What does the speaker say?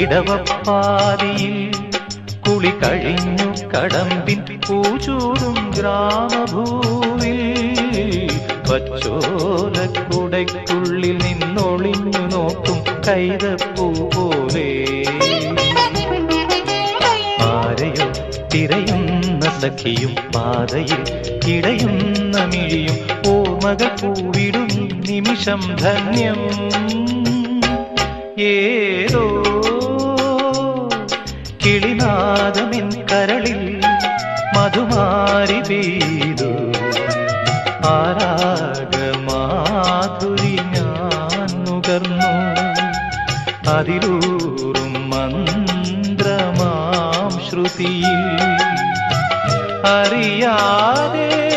ഇടവപ്പാതിയിൽ കുളി കഴിഞ്ഞു കടമ്പിൻ പൂചൂടും ഗ്രാമഭൂവിൽ. പച്ചോലക്കുടയ്ക്കുള്ളിൽ നിന്നൊളിഞ്ഞു നോക്കും കൈതപ്പൂ പോലെ. ആരെയോ തിരയുന്ന സഖിയും പാതയിൽ കിടയുന്ന മിഴിയും ഓർമ്മകൾ പൂവിടും നിമിഷം ധന്യം. ഏതോ കിളിനാദമിൻ കരളിൽ മധുമാരി പെയ്തു. ആരാഗമാധുരി ഞാൻ നുകർന്നു. അതിലൂറും മന്ത്രമാം ശ്രുതിയിൽ. അറിയാതെ